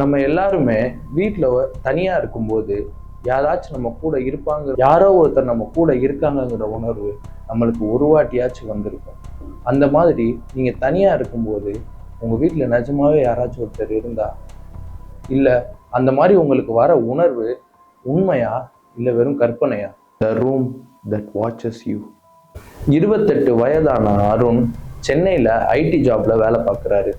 நம்ம எல்லாருமே வீட்டில் தனியாக இருக்கும்போது யாராச்சும் நம்ம கூட இருப்பாங்க யாரோ ஒருத்தர் நம்ம கூட இருக்காங்கங்கிற உணர்வு நம்மளுக்கு ஒரு வாட்டியாச்சும் வந்திருக்கும். அந்த மாதிரி நீங்கள் தனியாக இருக்கும்போது உங்கள் வீட்டில் நிஜமாவே யாராச்சும் ஒருத்தர் இருந்தா இல்லை அந்த மாதிரி உங்களுக்கு வர உணர்வு உண்மையா இல்லை வெறும் கற்பனையா? The room that watches you இருபத்தெட்டு வயதான அருண் சென்னையில் ஐடி ஜாப்ல வேலை பார்க்குறாரு.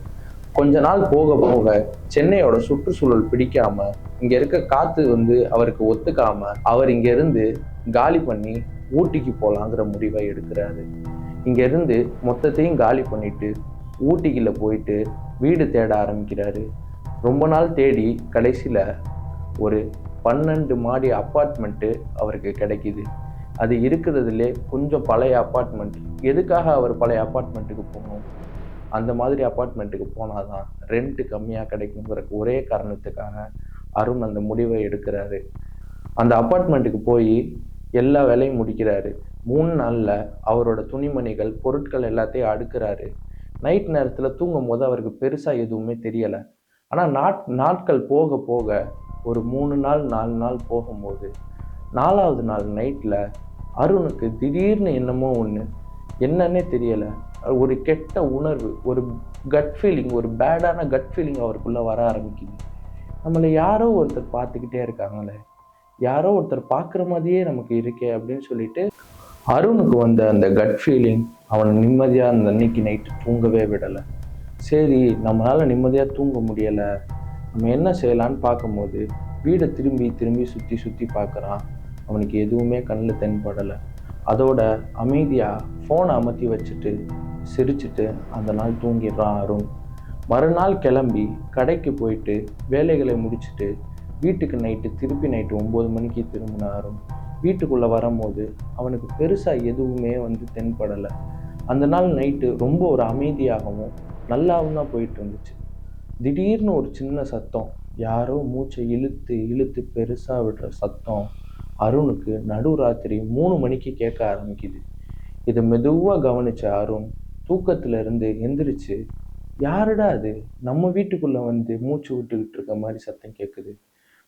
கொஞ்ச நாள் போக போக சென்னையோட சுற்றுச்சூழல் பிடிக்காம இங்க இருக்க காத்து வந்து அவருக்கு ஒத்துக்காம அவர் இங்க இருந்து காலி பண்ணி ஊட்டிக்கு போலாங்கிற முடிவை எடுக்கிறாரு. இங்க இருந்து மொத்தத்தையும் காலி பண்ணிட்டு ஊட்டிக்குள்ள போயிட்டு வீடு தேட ஆரம்பிக்கிறாரு. ரொம்ப நாள் தேடி கடைசியில் ஒரு பன்னெண்டு மாடி அப்பார்ட்மெண்ட்டு அவருக்கு கிடைக்குது. அது இருக்கிறதுலே கொஞ்சம் பழைய அப்பார்ட்மெண்ட். எதுக்காக அவர் பழைய அப்பார்ட்மெண்ட்டுக்கு போகணும்? அந்த மாதிரி அப்பார்ட்மெண்ட்டுக்கு போனால் தான் ரெண்ட்டு கம்மியாக கிடைக்குங்கிற ஒரே காரணத்துக்காக அருண் அந்த முடிவை எடுக்கிறாரு. அந்த அப்பார்ட்மெண்ட்டுக்கு போய் எல்லா வேலையும் முடிக்கிறாரு. மூணு நாளில் அவரோட துணிமணிகள் பொருட்கள் எல்லாத்தையும் அடுக்குறாரு. நைட் நேரத்தில் தூங்கும் போது அவருக்கு பெருசாக எதுவுமே தெரியலை. ஆனால் நாட் நாட்கள் போக போக ஒரு மூணு நாள் நாலு நாள் போகும்போது நாலாவது நாள் நைட்டில் அருணுக்கு திடீர்னு என்னமோ ஒன்று என்னன்னே தெரியலை. ஒரு கெட்ட உணர்வு ஒரு கட் ஃபீலிங் ஒரு பேடான கட் ஃபீலிங் அவருக்குள்ளே வர ஆரம்பிக்குது. நம்மளை யாரோ ஒருத்தர் பார்த்துக்கிட்டே இருக்காங்களே யாரோ ஒருத்தர் பார்க்குற மாதிரியே நமக்கு இருக்கே அப்படின்னு சொல்லிட்டு அருணுக்கு வந்த அந்த கட் ஃபீலிங் அவனை நிம்மதியாக அந்த அன்னைக்கு நைட்டு தூங்கவே விடலை. சரி நம்மளால் நிம்மதியாக தூங்க முடியலை. நம்ம என்ன செய்யலான்னு பார்க்கும்போது வீடை திரும்பி திரும்பி சுற்றி சுற்றி பார்க்குறான். அவனுக்கு எதுவுமே கண்ணில் தென்படலை. அதோட அமைதியாக ஃபோனை அமர்த்தி வச்சுட்டு சிரிச்சுட்டு அந்த நாள் தூங்கிடுறான் அருண். மறுநாள் கிளம்பி கடைக்கு போயிட்டு வேலைகளை முடிச்சுட்டு வீட்டுக்கு நைட்டு திருப்பி நைட்டு ஒம்பது மணிக்கு திரும்பின அருண். வீட்டுக்குள்ளே வரும்போது அவனுக்கு பெருசாக எதுவுமே வந்து தென்படலை. அந்த நாள் நைட்டு ரொம்ப ஒரு அமைதியாகவும் நல்லாவும் தான் போயிட்டு இருந்துச்சு. திடீர்னு ஒரு சின்ன சத்தம் யாரோ மூச்சை இழுத்து இழுத்து பெருசாக விடுற சத்தம் அருணுக்கு நடுராத்திரி மூணு மணிக்கு கேட்க ஆரம்பிக்குது. இதை மெதுவாக கவனிச்ச அருண் தூக்கத்துல இருந்து எந்திரிச்சு யாருடா அது? நம்ம வீட்டுக்குள்ள வந்து மூச்சு விட்டுக்கிட்டு இருக்க மாதிரி சத்தம் கேட்குது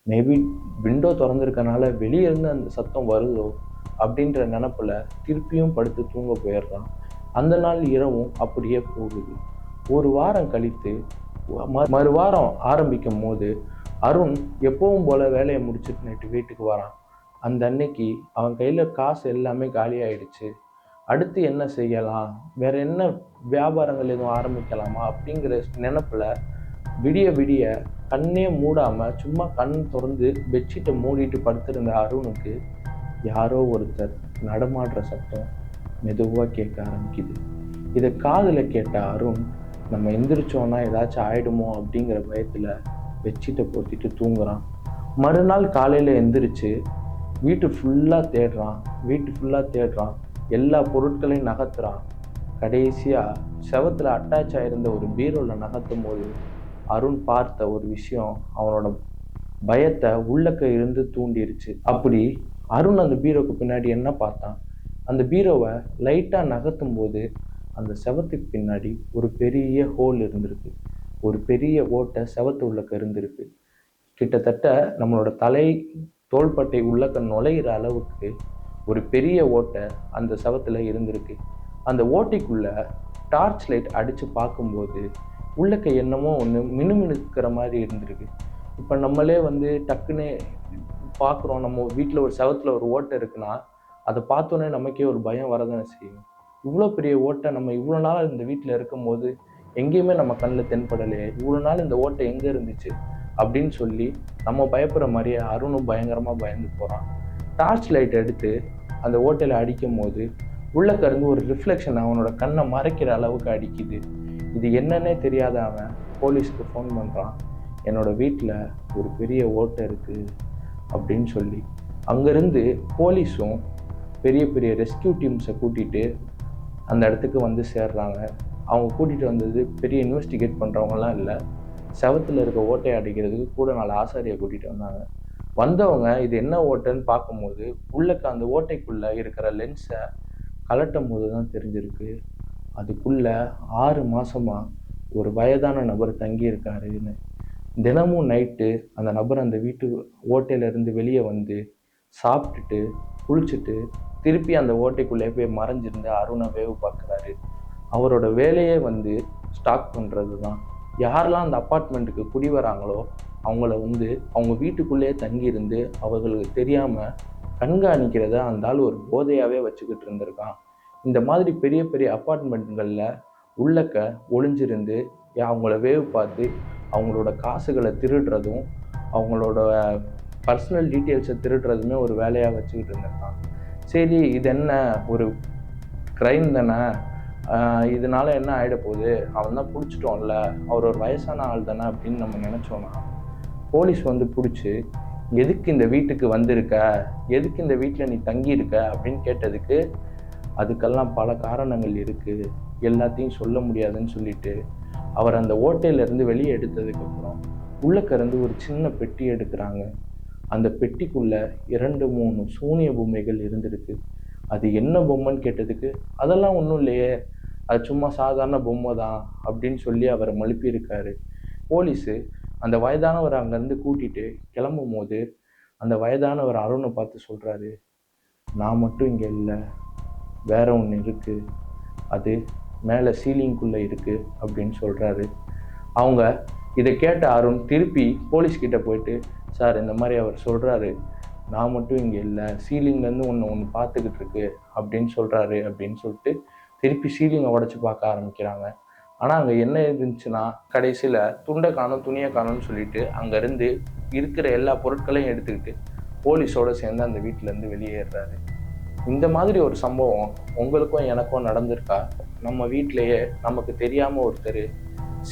மேபி விண்டோ திறந்துருக்கனால வெளியே இருந்து அந்த சத்தம் வருதோ? அப்படின்ற நினப்பில் திருப்பியும் படுத்து தூங்க போயிடுறான். அந்த நாள் இரவும் அப்படியே போகுது. ஒரு வாரம் கழித்து ம- மறு வாரம் ஆரம்பிக்கும் போது அருண் எப்பவும் போல வேலையை முடிச்சுட்டு நைட்டு வீட்டுக்கு வரான். அந்த அன்னைக்கு அவன் கையில் காசு எல்லாமே காலியாயிடுச்சு. அடுத்து என்ன செய்யலாம்? வேற என்ன வியாபாரங்கள் எதுவும் ஆரம்பிக்கலாமா? அப்படிங்கிற நினப்பில் விடிய விடிய கண்ணே மூடாமல் சும்மா கண் திறந்து பெட்ஷீட்டை மூடிட்டு படுத்திருந்த அருணுக்கு யாரோ ஒருத்தர் நடமாடுற சத்தம் மெதுவாக கேட்க ஆரம்பிக்குது. இதை காதில் கேட்ட அருண் நம்ம எந்திரிச்சோன்னா ஏதாச்சும் ஆயிடுமோ? அப்படிங்கிற பயத்தில் பெட்ஷீட்டை போத்திட்டு தூங்குறான். மறுநாள் காலையில் எந்திரிச்சு வீட்டு ஃபுல்லாக தேடுறான். வீட்டு ஃபுல்லாக தேடுறான். எல்லா பொருட்களையும் நகர்த்துறான். கடைசியாக செவத்தில் அட்டாச் ஆகிருந்த ஒரு பீரோவில் நகர்த்தும் போது அருண் பார்த்த ஒரு விஷயம் அவனோட பயத்தை உள்ளக்க இருந்து தூண்டிருச்சு. அப்படி அருண் அந்த பீரோக்கு பின்னாடி என்ன பார்த்தான்? அந்த பீரோவை லைட்டாக நகர்த்தும் போது அந்த செவத்துக்கு பின்னாடி ஒரு பெரிய ஹோல் இருந்திருக்கு. ஒரு பெரிய ஓட்டை செவத்து உள்ளக்க இருந்திருக்கு. கிட்டத்தட்ட நம்மளோட தலை தோள்பட்டை உள்ளக்க நுழையிற அளவுக்கு ஒரு பெரிய ஓட்டை அந்த சவத்தில் இருந்திருக்கு. அந்த ஓட்டைக்குள்ளே டார்ச் லைட் அடித்து பார்க்கும்போது உள்ளக்க என்னமோ ஒன்று மினுமினுக்கிற மாதிரி இருந்திருக்கு. இப்போ நம்மளே வந்து டக்குன்னு பார்க்குறோம். நம்ம வீட்டில் ஒரு சவத்தில் ஒரு ஓட்டை இருக்குன்னா அதை பார்த்தோன்னே நமக்கே ஒரு பயம் வரதானே செய்யும். இவ்வளோ பெரிய ஓட்டை நம்ம இவ்வளோ நாள் இந்த வீட்டில் இருக்கும்போது எங்கேயுமே நம்ம கண்ணில் தென்படலையே. இவ்வளோ நாள் இந்த ஓட்டை எங்கே இருந்துச்சு அப்படின்னு சொல்லி நம்ம பயப்படுற மாதிரியே அருணும் பயங்கரமாக பயந்து போகிறான் டார்ச் லைட் எடுத்து அந்த ஓட்டையில் அடிக்கும் போது உள்ளக்க இருந்து ஒரு ரிஃப்ளெக்ஷன் அவனோட கண்ணை மறைக்கிற அளவுக்கு அடிக்குது. இது என்னன்னே தெரியாத அவன் போலீஸ்க்கு ஃபோன் பண்ணுறான் என்னோட வீட்டில் ஒரு பெரிய ஓட்டை இருக்குது அப்படின்னு சொல்லி. அங்கேருந்து போலீஸும் பெரிய பெரிய ரெஸ்கியூ டீம்ஸை கூட்டிகிட்டு அந்த இடத்துக்கு வந்து சேர்றாங்க. அவங்க கூட்டிகிட்டு வந்தது பெரிய இன்வெஸ்டிகேட் பண்ணுறவங்கலாம் இல்லை. செவத்தில் இருக்க ஓட்டையை அடிக்கிறதுக்கு கூட நாலு ஆசாரியை கூட்டிகிட்டு வந்தாங்க. வந்தவங்க இது என்ன ஓட்டைன்னு பார்க்கும்போது உள்ளக்க அந்த ஓட்டைக்குள்ளே இருக்கிற லென்ஸை கலட்டும் போது தான் தெரிஞ்சிருக்கு. அதுக்குள்ள ஆறு மாசமா ஒரு வயதான நபர் தங்கி இருக்காருன்னு தினமும் நைட்டு அந்த நபர் அந்த வீட்டு ஓட்டையில இருந்து வெளியே வந்து சாப்பிட்டுட்டு குளிச்சுட்டு திருப்பி அந்த ஓட்டைக்குள்ளே போய் மறைஞ்சிருந்து அருணை வேவு பார்க்குறாரு. அவரோட வேலையே வந்து ஸ்டாக் பண்ணுறது தான் யாரெல்லாம் அந்த அப்பார்ட்மெண்ட்டுக்கு குடி வராங்களோ அவங்கள வந்து அவங்க வீட்டுக்குள்ளேயே தங்கியிருந்து அவர்களுக்கு தெரியாமல் கண்காணிக்கிறத அந்த ஆள் ஒரு போதையாகவே வச்சுக்கிட்டு இருந்திருக்கான். இந்த மாதிரி பெரிய பெரிய அப்பார்ட்மெண்ட்டுகளில் உள்ளக்க ஒளிஞ்சிருந்து அவங்கள வேவு பார்த்து அவங்களோட காசுகளை திருடுறதும் அவங்களோட பர்சனல் டீட்டெயில்ஸை திருடுறதுமே ஒரு வேலையாக வச்சுக்கிட்டு இருந்திருக்கான். சரி இது என்ன ஒரு க்ரைம் தானே? இதனால் இதனால என்ன ஆகிட போகுது அவன் தான் பிடிச்சிட்டோம்ல. அவர் ஒரு வயசான ஆள் தானே அப்படின்னு நம்ம நினச்சோன்னா போலீஸ் வந்து பிடிச்சி எதுக்கு இந்த வீட்டுக்கு வந்திருக்க? எதுக்கு இந்த வீட்டில் நீ தங்கியிருக்க? அப்படின்னு கேட்டதுக்கு அதுக்கெல்லாம் பல காரணங்கள் இருக்குது எல்லாத்தையும் சொல்ல முடியாதுன்னு சொல்லிட்டு அவர் அந்த ஓட்டையிலேருந்து வெளியே எடுத்ததுக்கப்புறம் உள்ளக்கருந்து ஒரு சின்ன பெட்டி எடுக்கிறாங்க. அந்த பெட்டிக்குள்ளே இரண்டு மூணு சூனிய பொம்மைகள் இருந்திருக்கு. அது என்ன பொம்மைன்னு கேட்டதுக்கு அதெல்லாம் ஒன்றும் இல்லையே. அது சும்மா சாதாரண பொம்மை தான். அப்படின்னு சொல்லி அவரை மழுப்பியிருக்காரு. போலீஸு அந்த வயதானவர் அங்கேருந்து கூட்டிட்டு கிளம்பும் போது அந்த வயதானவர் அருணை பார்த்து சொல்கிறாரு நான் மட்டும் இங்கே இல்லை வேற ஒன்று இருக்குது அது மேலே சீலிங்குள்ளே இருக்குது அப்படின்னு சொல்கிறாரு அவங்க இதை கேட்ட அருண் திருப்பி போலீஸ்கிட்ட போயிட்டு சார் இந்த மாதிரி அவர் சொல்கிறாரு நான் மட்டும் இங்கே இல்லை சீலிங்லேருந்து ஒன்று ஒன்று பார்த்துக்கிட்டு இருக்கு அப்படின்னு சொல்கிறாரு அப்படின்னு சொல்லிட்டு திருப்பி சீலிங்கை உடச்சி பார்க்க ஆரம்பிக்கிறாங்க. ஆனால் அங்கே என்ன இருந்துச்சுன்னா கடைசியில் துண்டை காணும் துணியை காணும்னு சொல்லிட்டு அங்கேருந்து இருக்கிற எல்லா பொருட்களையும் எடுத்துக்கிட்டு போலீஸோட சேர்ந்து அந்த வீட்டிலேருந்து வெளியேறாரு இந்த மாதிரி ஒரு சம்பவம் உங்களுக்கும் எனக்கும் நடந்திருக்கா? நம்ம வீட்டிலையே நமக்கு தெரியாமல் ஒருத்தர்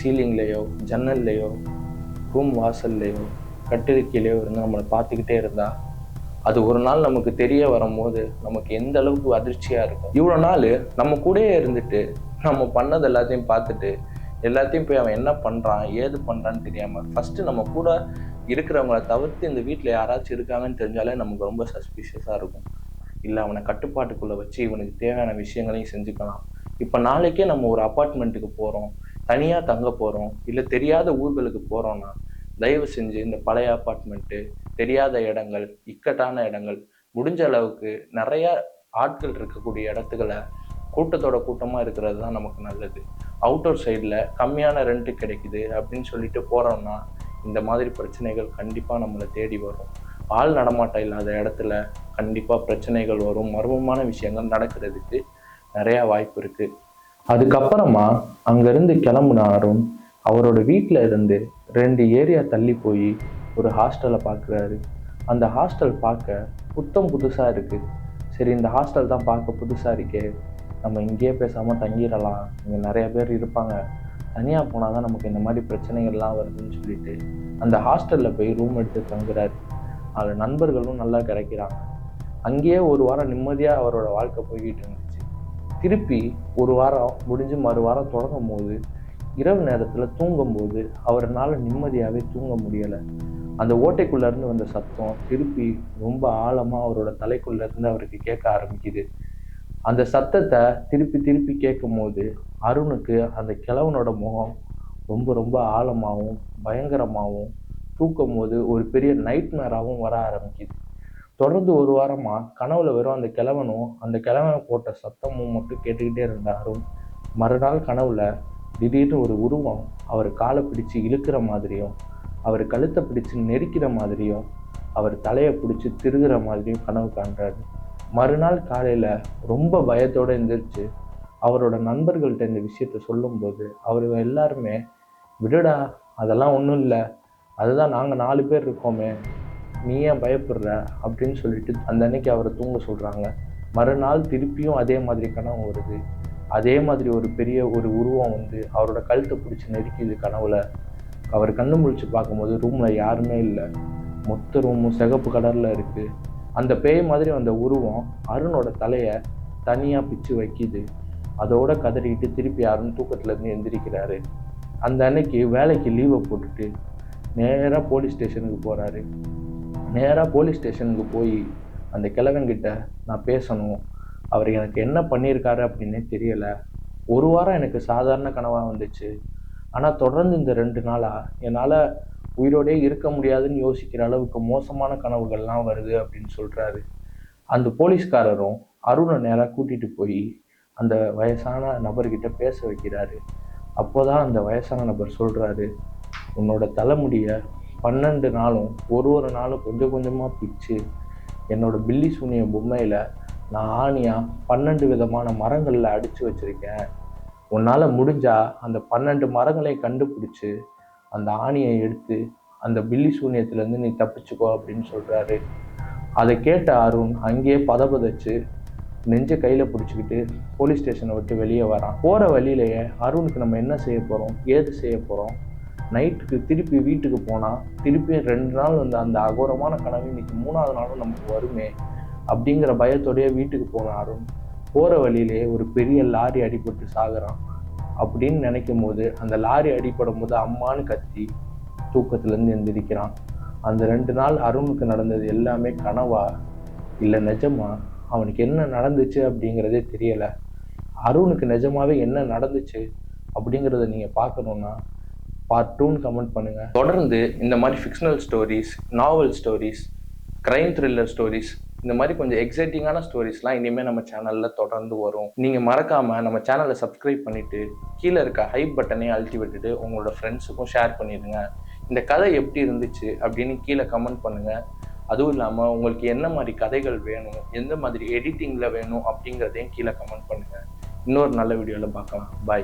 சீலிங்லேயோ ஜன்னல்லையோ ரூம் வாசல்லையோ கட்டிருக்கையிலையோ இருந்து நம்மளை பார்த்துக்கிட்டே இருந்தா அது ஒரு நாள் நமக்கு தெரிய வரும்போது நமக்கு எந்த அளவுக்கு அதிர்ச்சியாக இருக்கும். இவ்வளோ நாள் நம்ம கூடயே இருந்துட்டு நம்ம பண்ணது எல்லாத்தையும் பார்த்துட்டு எல்லாத்தையும் போய் அவன் என்ன பண்ணுறான் ஏது பண்ணுறான்னு தெரியாமல் ஃபஸ்ட்டு நம்ம கூட இருக்கிறவங்கள தவிர்த்து இந்த வீட்டில் யாராச்சும் இருக்காங்கன்னு தெரிஞ்சாலே நமக்கு ரொம்ப சஸ்பீஷியஸாக இருக்கும். இல்லை அவனை கட்டுப்பாட்டுக்குள்ளே வச்சு இவனுக்கு தேவையான விஷயங்களையும் செஞ்சுக்கலாம். இப்போ நாளைக்கே நம்ம ஒரு அப்பார்ட்மெண்ட்டுக்கு போகிறோம் தனியாக தங்க போகிறோம் இல்லை தெரியாத ஊர்களுக்கு போகிறோன்னா தயவு செஞ்சு இந்த பழைய அப்பார்ட்மெண்ட்டு தெரியாத இடங்கள் இக்கட்டான இடங்கள் முடிஞ்ச அளவுக்கு நிறையா ஆட்கள் இருக்கக்கூடிய இடத்துக்களை கூட்டத்தோட கூட்டமாக இருக்கிறது தான் நமக்கு நல்லது. அவுட்டோர் சைடில் கம்மியான ரெண்ட்டு கிடைக்குது அப்படின்னு சொல்லிட்டு போகிறோம்னா இந்த மாதிரி பிரச்சனைகள் கண்டிப்பாக நம்மளை தேடி வரும். ஆள் நடமாட்டம் இல்லாத இடத்துல கண்டிப்பாக பிரச்சனைகள் வரும். மர்மமான விஷயங்கள் நடக்கிறதுக்கு நிறையா வாய்ப்பு இருக்குது அதுக்கப்புறமா அங்கேருந்து கிளம்புன அருண் அவரோட வீட்டில் இருந்து ரெண்டு ஏரியா தள்ளி போய் ஒரு ஹாஸ்டலை பார்க்குறாரு அந்த ஹாஸ்டல் பார்க்க புத்தம் புதுசாக இருக்குது சரி இந்த ஹாஸ்டல் தான் பார்க்க புதுசாக இருக்கே. நம்ம இங்கேயே பேசாமல் தங்கிடலாம். இங்கே நிறைய பேர் இருப்பாங்க. தனியாக போனால் தான் நமக்கு இந்த மாதிரி பிரச்சனைகள்லாம் வருதுன்னு சொல்லிட்டு அந்த ஹாஸ்டலில் போய் ரூம் எடுத்து தங்குறாரு. அதில் நண்பர்களும் நல்லா கிடைக்கிறாங்க அங்கேயே ஒரு வாரம் நிம்மதியாக அவரோட வாழ்க்கை போய்கிட்டு இருந்துச்சு. திருப்பி ஒரு வாரம் முடிஞ்சு மறு வாரம் தொடங்கும் போது இரவு நேரத்தில் தூங்கும்போது அவரால் நிம்மதியாகவே தூங்க முடியலை. அந்த ஓட்டைக்குள்ளேருந்து வந்த சத்தம் திருப்பி ரொம்ப ஆழமாக அவரோட தலைக்குள்ளேருந்து அவருக்கு கேட்க ஆரம்பிக்குது. அந்த சத்தத்தை திருப்பி திருப்பி கேட்கும் போது அருணுக்கு அந்த கிழவனோட முகம் ரொம்ப ரொம்ப ஆழமாகவும் பயங்கரமாகவும் தூக்கும் போது ஒரு பெரிய நைட் மேராகவும் வர ஆரம்பிக்குது. தொடர்ந்து ஒரு வாரமாக கனவுல வெறும் அந்த கிழவனும் அந்த கிழவனை போட்ட சத்தமும் மட்டும் கேட்டுக்கிட்டே இருந்த அருண் மறுநாள் கனவுல திடீர்னு ஒரு உருவம் அவர் காலை பிடிச்சு இழுக்கிற மாதிரியும் அவர் கழுத்தை பிடிச்சு நெரிக்கிற மாதிரியும் அவர் தலையை பிடிச்சி திருகிற மாதிரியும் கனவு காண்றாரு. மறுநாள் காலையில் ரொம்ப பயத்தோடு எழுந்திரிச்சு அவரோட நண்பர்கள்ட்ட இந்த விஷயத்த சொல்லும்போது அவர் எல்லாருமே விடுடா அதெல்லாம் ஒன்றும் இல்லை. அதுதான் நாங்கள் நாலு பேர் இருக்கோமே. நீ ஏன் பயப்படுற? அப்படின்னு சொல்லிட்டு அந்த அன்னைக்கு அவரை தூங்க சொல்கிறாங்க மறுநாள் திருப்பியும் அதே மாதிரி கனவு வருது. அதே மாதிரி ஒரு பெரிய ஒரு உருவம் வந்து அவரோட கழுத்தை பிடிச்சி நெருக்கிது கனவுல. அவர் கண்ணு முழிச்சு பார்க்கும்போது ரூமில் யாருமே இல்லை. மொத்த ரூமும் சிகப்பு கலரில் இருக்குது அந்த பேய் மாதிரி அந்த உருவம் அருணோட தலையை தனியாக பிச்சு வைக்கிது. அதோட கதறிக்கிட்டு திருப்பி அருண் தூக்கத்துலேருந்து எந்திரிக்கிறாரு. அந்த அன்னைக்கு வேலைக்கு லீவை போட்டுட்டு நேராக போலீஸ் ஸ்டேஷனுக்கு போகிறாரு நேராக போலீஸ் ஸ்டேஷனுக்கு போய் அந்த கிழவன்கிட்ட நான் பேசணும். அவர் எனக்கு என்ன பண்ணியிருக்காரு அப்படின்னே தெரியலை. ஒரு வாரம் எனக்கு சாதாரண கனவாக வந்துச்சு. ஆனால் தொடர்ந்து இந்த ரெண்டு நாளாக என்னால் உயிரோடே இருக்க முடியாதுன்னு யோசிக்கிற அளவுக்கு மோசமான கனவுகள்லாம் வருது அப்படின்னு சொல்கிறாரு அந்த போலீஸ்காரரும் அருணை நேராக கூட்டிகிட்டு போய் அந்த வயசான நபர்கிட்ட பேச வைக்கிறாரு. அப்போதான் அந்த வயசான நபர் சொல்கிறாரு உன்னோட தலைமுடியை பன்னெண்டு நாளும் ஒரு ஒரு நாளும் கொஞ்சம் கொஞ்சமாக பிச்சு என்னோட பில்லி சூனிய பொம்மையில் நான் ஆணியாக பன்னெண்டு விதமான மரங்களில் அடித்து வச்சுருக்கேன். உன்னால் முடிஞ்சால் அந்த பன்னெண்டு மரங்களை கண்டுபிடிச்சி அந்த ஆணியை எடுத்து அந்த பில்லி சூன்யத்திலேருந்து நீ தப்பிச்சுக்கோ அப்படின்னு சொல்கிறாரு அதை கேட்ட அருண் அங்கேயே பதபதச்சு நெஞ்ச கையில் பிடிச்சிக்கிட்டு போலீஸ் ஸ்டேஷனை விட்டு வெளியே வரான். போகிற வழியிலேயே அருணுக்கு நம்ம என்ன செய்ய போகிறோம் ஏது செய்ய போகிறோம் நைட்டுக்கு திருப்பி வீட்டுக்கு போனால் திருப்பி ரெண்டு நாள் வந்து அந்த அகோரமான கனவு இன்னைக்கு மூணாவது நாளும் நமக்கு வருமே அப்படிங்கிற பயத்தோடையே வீட்டுக்கு போன அருண் போகிற வழியிலேயே ஒரு பெரிய லாரி அடிபட்டு சாகுறான். அப்படின்னு நினைக்கும் போது அந்த லாரி அடிபடும் போது அம்மான்னு கத்தி தூக்கத்துலேருந்து எந்திரிக்கிறான். அந்த ரெண்டு நாள் அருணுக்கு நடந்தது எல்லாமே கனவா இல்லை நிஜமா? அவனுக்கு என்ன நடந்துச்சு அப்படிங்கிறதே தெரியலை. அருணுக்கு நிஜமாவே என்ன நடந்துச்சு அப்படிங்கிறத நீங்கள் பார்க்கணுன்னா பார்ட் டூன்னு கமெண்ட் பண்ணுங்கள் தொடர்ந்து இந்த மாதிரி fictional stories novel stories crime thriller stories இந்த மாதிரி கொஞ்சம் எக்ஸைட்டிங்கான ஸ்டோரிஸ்லாம் இனிமேல் நம்ம சேனலில் தொடர்ந்து வரும். நீங்கள் மறக்காமல் நம்ம சேனலை சப்ஸ்கிரைப் பண்ணிவிட்டு கீழே இருக்க ஹைப் பட்டனை அழுத்தி விட்டுட்டு உங்களோட ஃப்ரெண்ட்ஸுக்கும் ஷேர் பண்ணிடுங்க. இந்த கதை எப்படி இருந்துச்சு அப்படின்னு கீழே கமெண்ட் பண்ணுங்கள் அதுவும் இல்லாமல் உங்களுக்கு என்ன மாதிரி கதைகள் வேணும் எந்த மாதிரி எடிட்டிங்கில் வேணும் அப்படிங்கிறதையும் கீழே கமெண்ட் பண்ணுங்கள் இன்னொரு நல்ல வீடியோவில் பார்க்கலாம். பாய்